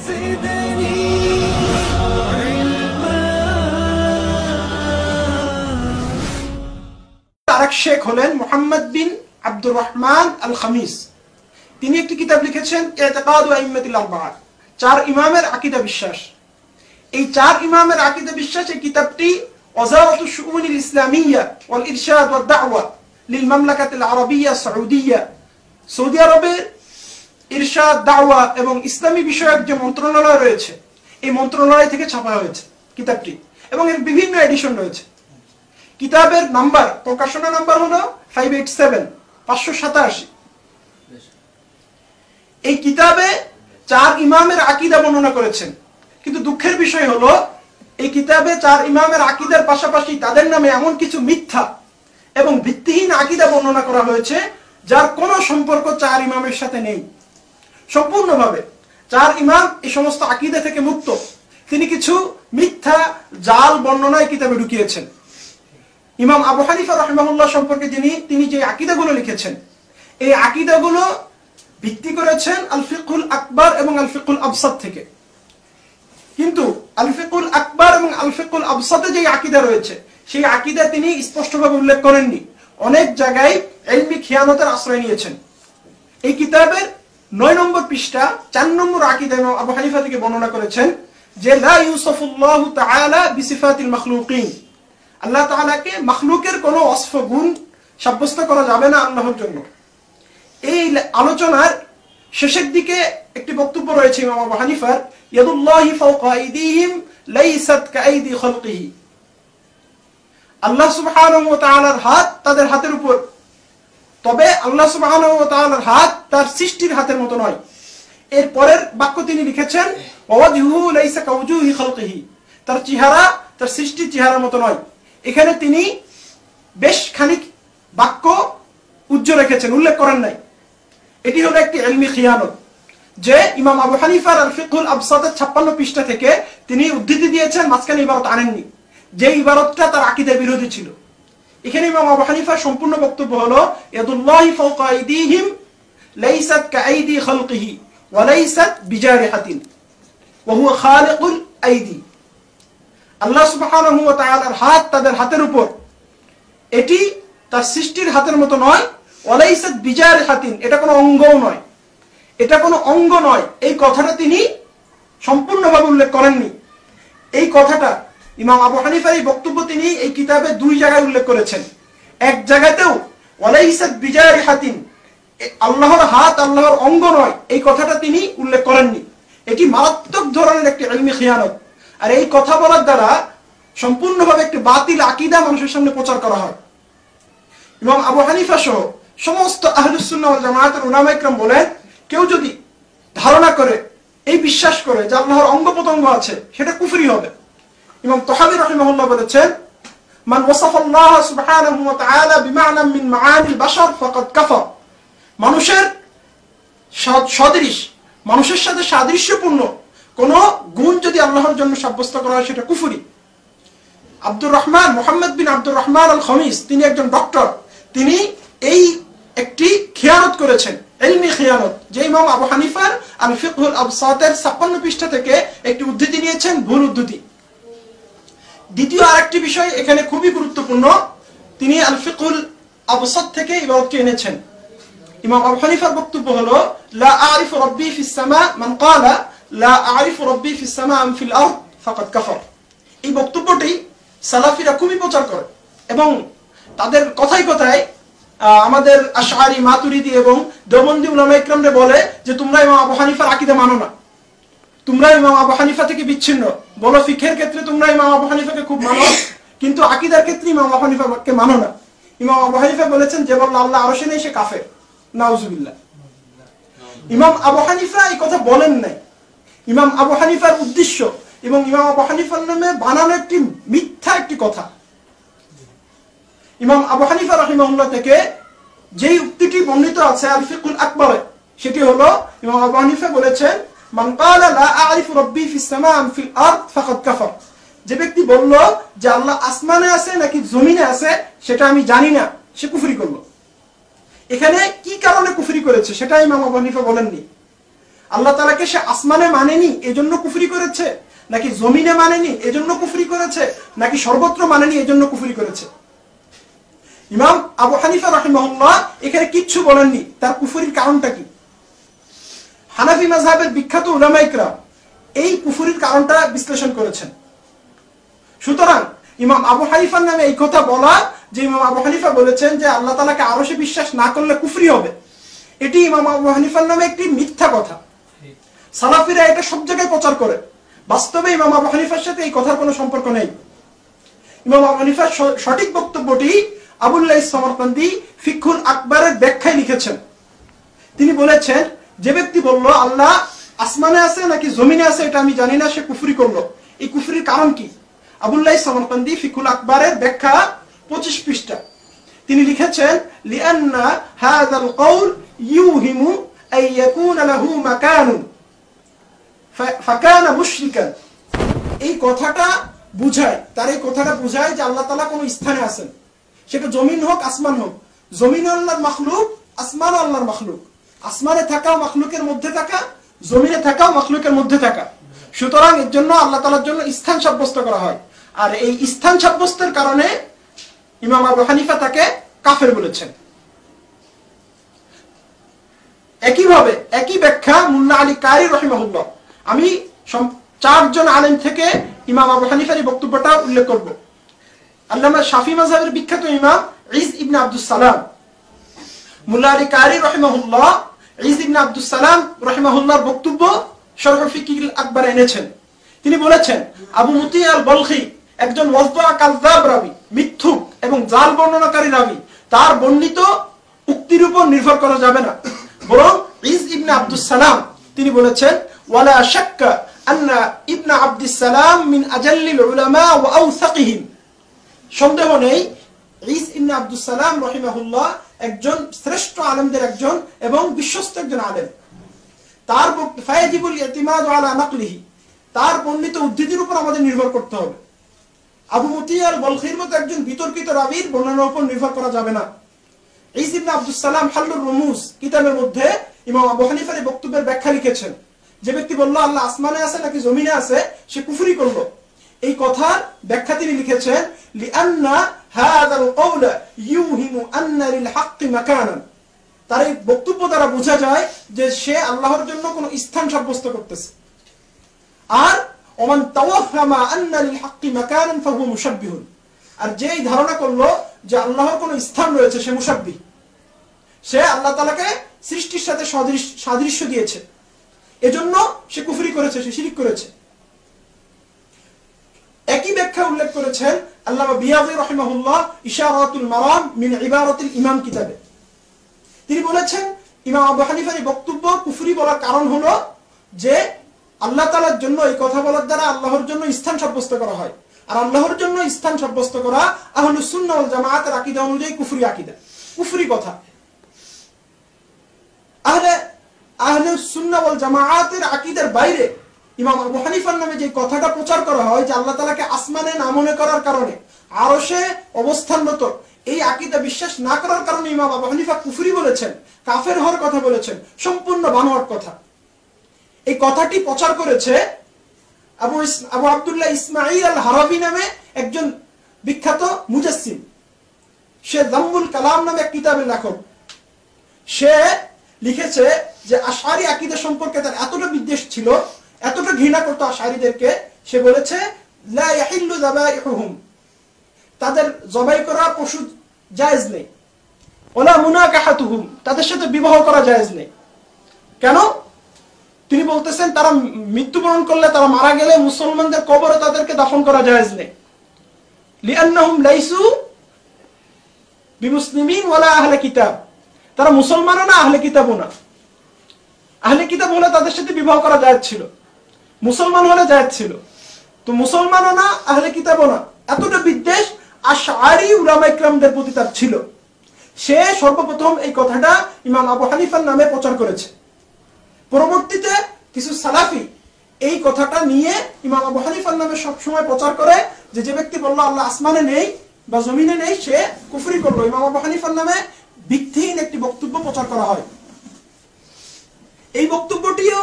زدني আরেক শেখ হলেন মোহাম্মদ বিন আব্দুর রহমান আল খামিস তিনি একটি কিতাব লিখেছেন এতেকাদ ও আইম্মাতিল আরবাআত চার ইমামের আকিদা বিশ্বাস এই চার ইমামের আকিদা বিশ্বাস এই কিতাবটি ওয়াজারাতু শুউনিল ইসলামিয়্যা ওয়াল ইরশাদ ওয়াদ দাওয়া লিল মামলাকাতিল আরাবিয়্যা সাউদিয়্যা সৌদি আরবের ইরশাদ, দাওয়া এবং ইসলামী বিষয়ক যে মন্ত্রণালয় রয়েছে, এই মন্ত্রণালয় থেকে ছাপা হয়েছে কিতাবটি এবং এর বিভিন্ন এডিশন রয়েছে। কিতাবের নাম্বার, প্রকাশনা নাম্বার হলো ফাইভ এইট সেভেন পাঁচশো সাতাশি। এই কিতাবে চার ইমামের আকিদা বর্ণনা করেছেন। কিন্তু দুঃখের বিষয় হলো, এই কিতাবে চার ইমামের আকিদার পাশাপাশি তাদের নামে এমন কিছু মিথ্যা এবং ভিত্তিহীন আকিদা বর্ণনা করা হয়েছে, যার কোনো সম্পর্ক চার ইমামের সাথে নেই। সম্পূর্ণভাবে। চার ইমাম এই সমস্ত আকিদা থেকে মুক্ত। তিনি কিছু মিথ্যা জাল বর্ণনায় কিতাবে ঢুকিয়েছেন। ইমাম আবু হানিফা রহমাহুল্লাহ সম্পর্কে যিনি, তিনি যে আকিদাগুলো লিখেছেন, এই আকিদাগুলো ভিত্তি করেছেন আল ফিকুল আকবর এবং আল ফিকুল আবসাদ থেকে। কিন্তু আল ফিকুল আকবর এবং আল ফিকুল আবসাদে যে আকিদা রয়েছে, সেই আকিদা তিনি স্পষ্টভাবে উল্লেখ করেননি। অনেক জায়গায় এলমি খিয়ানতের আশ্রয় নিয়েছেন। এই কিতাবের নয় নম্বর পৃষ্ঠা, চার নম্বর আকিদা আবু হানিফা থেকে বর্ণনা করেছেন যে আল্লাহ তাআলাকে মাখলুকের কোনো অস্ফ গুণ সাব্যস্ত করা যাবে না আল্লাহর জন্য। এই আলোচনার শেষের দিকে একটি বক্তব্য রয়েছে আবু হানিফার আল্লাহ সুবহানাহু হাত তাদের হাতের উপর। তবে আল্লাহ তাআলার হাত তার সৃষ্টির হাতের মতো নয়। এর পরের বাক্য তিনি লিখেছেন তার চেহারা, তার সৃষ্টির চেহারার মতো নয়। এখানে তিনি বেশ খানিক বাক্য উজ্জ্ব রেখেছেন, উল্লেখ করেন নাই। এটি হলো একটি এলমি খিয়ানত, যে ইমাম আবু হানিফার আল ফিকুল আবসাদের ছাপ্পান্ন পৃষ্ঠা থেকে তিনি উদ্ধৃতি দিয়েছেন, মাঝখানে ইবারত আনেননি। যে ইবারতটা তার আকিদের বিরোধী ছিল। এখানে ইমাম আবু হানিফার সম্পূর্ণ বক্তব্য হলো, ইয়াদুল্লাহি ফাওকা আইদিহিম, লাইসাত কাআইদি খালকিহি, ওয়া লাইসাত বিজারিহাতিন, ওয়া হুয়া খালিকুল আইদি। আল্লাহ সুবহানাহু ওয়া তাআলার হাত তাদের হাতের উপর। এটি তার সৃষ্টির হাতের মতো নয় ওয়ালাইসাত বিজার হাতিন এটা কোনো অঙ্গও নয়। এটা কোনো অঙ্গ নয়। এই কথাটা তিনি সম্পূর্ণভাবে উল্লেখ করেননি। এই কথাটা ইমাম আবু হানিফার এই বক্তব্য তিনি এই কিতাবে দুই জায়গায় উল্লেখ করেছেন। এক জায়গাতেও বিজার হাতিন আল্লাহর হাত, আল্লাহর অঙ্গ নয়, এই কথাটা তিনি উল্লেখ করেননি। এটি মারাত্মক ধরনের একটি এলমি খিয়ানত। আর এই কথা বলার দ্বারা সম্পূর্ণভাবে একটি বাতিল আকিদা মানুষের সামনে প্রচার করা হয়। ইমাম আবু হানিফা সহ সমস্ত আহলুসুল্লাহ জামায়াতের উলামা বলেন, কেউ যদি ধারণা করে, এই বিশ্বাস করে যে আল্লাহর অঙ্গ প্রত্যঙ্গ আছে, সেটা কুফরি হবে। ইমাম তহাবি রাহিমাহুল্লাহ বলেছেন, মান মিন মানুষের সদৃশ, মানুষের সাথে সাদৃশ্যপূর্ণ কোন গুণ যদি আল্লাহর জন্য সাব্যস্ত করা হয়, সেটা কুফরি। আব্দুর রহমান, মোহাম্মদ বিন রহমান তিনি একজন ডক্টর। তিনি এই একটি খেয়ানত করেছেন এলমি খেয়ানত, যে ইমাম আবু হানিফার আল ফিকহুল আবসাতের ছাপ্পান্ন পৃষ্ঠা থেকে একটি উদ্ধৃতি নিয়েছেন, ভুল উদ্ধৃতি। দ্বিতীয় আরেকটি বিষয় এখানে খুবই গুরুত্বপূর্ণ। তিনি আল ফিকুল আবসাদ থেকে ইবাদতটি এনেছেন। ইমাম আবু হানিফার বক্তব্য হলো, লা আরিফু রাব্বি ফিস সামা মান ক্বালা, লা আরিফু রাব্বি ফিস সামা আম ফিল আরদ, ফাকাদ কাফার। এই বক্তব্যটি সালাফিরা খুবই প্রচার করে এবং তাদের কথায় কথায় আমাদের আশারি মাতুরিদি এবং দেওবন্দি উলামা ইকরামরে বলে যে, তোমরা ইমাম আবু হানিফার আকিদা মানো না। তোমরা ইমাম আবু হানিফা থেকে বিচ্ছিন্ন। বলো ফিখের ক্ষেত্রে তোমরা ইমাম আবু হানিফাকে খুব মানো? কিন্তু আকিদার ক্ষেত্রে ইমাম আবু হানিফাকে মানো না। ইমাম আবু হানিফা বলেছেন যে, বলল, আল্লাহ আরশে নেই, সে কাফের। নাউজুবিল্লাহ। ইমাম আবু হানিফা এই কথা বলেন নাই। ইমাম আবু হানিফার উদ্দেশ্য এবং ইমাম আবু হানিফার নামে বানানো একটি মিথ্যা একটি কথা। ইমাম আবু হানিফা রহিমাহুল্লাহ থেকে যেই উক্তিটি বর্ণিত আছে আল ফিকুল আকবরে, সেটি হলো, ইমাম আবু হানিফা বলেছেন ক্বালা, লা আ'রিফু রাব্বি ফিস সামা আম ফিল আরদ ফাকাদ কাফার। যে ব্যক্তি বলল যে আল্লাহ আসমানে আছে নাকি জমিনে আছে, সেটা আমি জানি না, সে কুফরি করল। এখানে কি কারণে কুফরি করেছে, সেটা ইমাম আবু হানিফা বলেননি। আল্লাহ তালাকে সে আসমানে মানেনি, এজন্য কুফরি করেছে? নাকি জমিনে মানেনি, এজন্য কুফরি করেছে? নাকি সর্বত্র মানেনি, এজন্য কুফরি করেছে? ইমাম আবু হানিফা রহিমহল্লা এখানে কিচ্ছু বলেননি, তার কুফরির কারণটা কি? হানাফি মাযহাবের বিখ্যাত উলামাইকরা এই কুফরির কারণটা বিশ্লেষণ করেছেন। সুতরাং ইমাম আবু হানিফার নামে এই কথা বলা, যে ইমাম আবু হানিফা বলেছেন যে আল্লাহ তালাকে আরও সে বিশ্বাস না করলে কুফরি হবে, এটি ইমাম আবু হানিফার নামে একটি মিথ্যা কথা। সালাফিরা এটা সব জায়গায় প্রচার করে। বাস্তবে ইমাম আবু হানিফার সাথে এই কথার কোনো সম্পর্ক নেই। ইমাম আবু হানিফার সঠিক বক্তব্যটি আবুল্লাহ সমরকান্দি ফিকুল আকবরের ব্যাখ্যায় লিখেছেন। তিনি বলেছেন যে ব্যক্তি বলল, আল্লাহ আসমানে আছে নাকি জমিনে আছে, এটা আমি জানি না, সে কুফরি করল। এই কুফরির কারণ কি? আবুল্লাহ সমরকান্দি ফিকুল আকবরের ব্যাখ্যা পঁচিশ পৃষ্ঠা। তিনি লিখেছেন, লিআন্না হাযাল ইউহিমু ইয়াকুনা লাহু ফাকানা মুশরিকান। এই কথাটা বুঝায়, তার এই কথাটা বুঝায় যে আল্লাহ তাআলা কোনো স্থানে আছেন। সেটা জমিন হোক, আসমান হোক। জমিন আল্লাহর মাখলুক আসমান আল্লাহর মাখলুক। আসমানে থাকা, মাখলুকের মধ্যে থাকা, জমিনে থাকা, মাখলুকের মধ্যে থাকা। সুতরাং এর জন্য আল্লাহ তাআলার জন্য স্থান সাব্যস্ত করা হয়। আর এই স্থান সাব্যস্তের কারণে ইমাম আবু হানিফা তাকে কাফের বলেছেন। একইভাবে, একই ব্যাখ্যা মুন্না আলী কারি রহিমাহুল্লাহ। আমি চারজন আলেম থেকে ইমাম আবু হানিফার এই বক্তব্যটা উল্লেখ করব। আল্লামা শাফি মাযহাবের বিখ্যাত ইমাম ইস ইবনে আব্দুল সালাম। মুল্লা আলী কারি রহিমাহুল্লাহ আব্দুস সালাম বক্তব্য শরহ ফিকিল আকবর এনেছেন। তিনি বলেছেন, আবু মুতি আল বলখি একজন রাবী, মিথ্যুক এবং জাল বর্ণনাকারী রাবী, তার বর্ণিত উক্তির উপর নির্ভর করা যাবে না। বরং ইবনে আব্দুস সালাম, তিনি বলেছেন, ওয়ালা শাক্কা আন্না ইবনে আব্দুস সালাম মিন আজাল্লিল উলামা ওয়া সন্দেহ নেই ইস ইবনে আব্দুস সালাম রহিমাহুল্লাহ একজন শ্রেষ্ঠ আলেমদের একজন এবং বিশ্বস্ত একজন আলেম। তার ফায়াজিবুল ইতিমাদ আলা নাকলিহি। তার বর্ণিত উদ্ধৃতির উপর আমাদের নির্ভর করতে হবে। আবু মুতিয়াল বলখির মতো একজন বিতর্কিত রাবির বর্ণনার উপর নির্ভর করা যাবে না। ইস ইবনে আব্দুস সালাম হাল্লুর রুমুস কিতাবের মধ্যে ইমাম আবু হানিফার বক্তব্যের ব্যাখ্যা লিখেছেন। যে ব্যক্তি বলল, আল্লাহ আসমানে আছে নাকি জমিনে আছে? সে কুফুরি করল। এই কথার ব্যাখ্যা তিনি লিখেছেন তার এই বক্তব্য দ্বারা বোঝা যায় যে সে আল্লাহর জন্য কোনো স্থান সাব্যস্ত করতেছে। আর, ওমান তাওয়াফামা আর যেই ধারণা করল যে আল্লাহর কোনো স্থান রয়েছে, সে মুসাব্বি সে আল্লাহ তালাকে সৃষ্টির সাথে সদৃশ- সাদৃশ্য দিয়েছে। এজন্য সে কুফরি করেছে, সে শিরিক করেছে। একই ব্যাখ্যা উল্লেখ করেছেন বিয়াজি রহিমাহুল্লাহ ইশারাতুল মারাম মিন ইমাম কিতাবে। তিনি বলেছেন, ইমাম আবু হানিফার এই বক্তব্য বলার কারণ যে আল্লাহ তাআলার জন্য এই কথা বলার দ্বারা আল্লাহর জন্য স্থান সাব্যস্ত করা হয়। আর আল্লাহর জন্য স্থান সাব্যস্ত করা আহলুস সুন্নাহ ওয়াল জামাআতের অনুযায়ী কুফরি আকীদা। কুফরি কথা। আহলে আহলে সুন্নাহ ওয়াল জামাআতের আকীদার বাইরে ইমাম আবু হানিফার নামে যে কথাটা প্রচার করা হয় যে আল্লাহ তাআলাকে আসমানে না মনে করার কারণে, আরশে অবস্থানরত, এই আকীদা বিশ্বাস না করার কারণে ইমাম আবু হানিফা কুফরি বলেছেন, কাফের হওয়ার কথা বলেছেন, সম্পূর্ণ বানোয়াট কথা। এই কথাটি প্রচার করেছে আবু আবু আব্দুল্লাহ ইসমাইল আল হারাবি নামে একজন বিখ্যাত মুজাসসিম। সে জাম্মুল কালাম নামে এক কিতাবের লেখক। সে লিখেছে যে আশারি আকিদা সম্পর্কে তার এতটা বিদ্বেষ ছিল এতটা ঘৃণা করতো আশারিদেরকে সে বলেছে তাদের জবাই করা পশু জায়েজ নেই। ওলা মুনা মুনাকাহাতুহুম। তাদের সাথে বিবাহ করা জায়েজ নেই। কেন? তিনি বলতেছেন, তারা মৃত্যুবরণ করলে তারা মারা গেলে মুসলমানদের কবরে তাদেরকে দাফন করা জায়েজ নেই। আহলে কিতাব। তারা মুসলমানও না, আহলে কিতাবও না। আহলে কিতাব হলে তাদের সাথে বিবাহ করা যায় ছিল। মুসলমান হলে যায় ছিল। তো মুসলমানও না, আহলে কিতাবও না। এতটা বিদ্বেষ আশআরি উলামা ইকরামদের প্রতি তার ছিল। সে সর্বপ্রথম এই কথাটা ইমাম আবু হানিফার নামে প্রচার করেছে। পরবর্তীতে কিছু সালাফি এই কথাটা নিয়ে ইমাম আবু হানিফার নামে সবসময় প্রচার করে যে যে ব্যক্তি বলল, আল্লাহ আসমানে নেই বা জমিনে নেই, সে কুফরি করল। ইমাম আবু হানিফার নামে ভিত্তিহীন একটি বক্তব্য প্রচার করা হয়। এই বক্তব্যটিও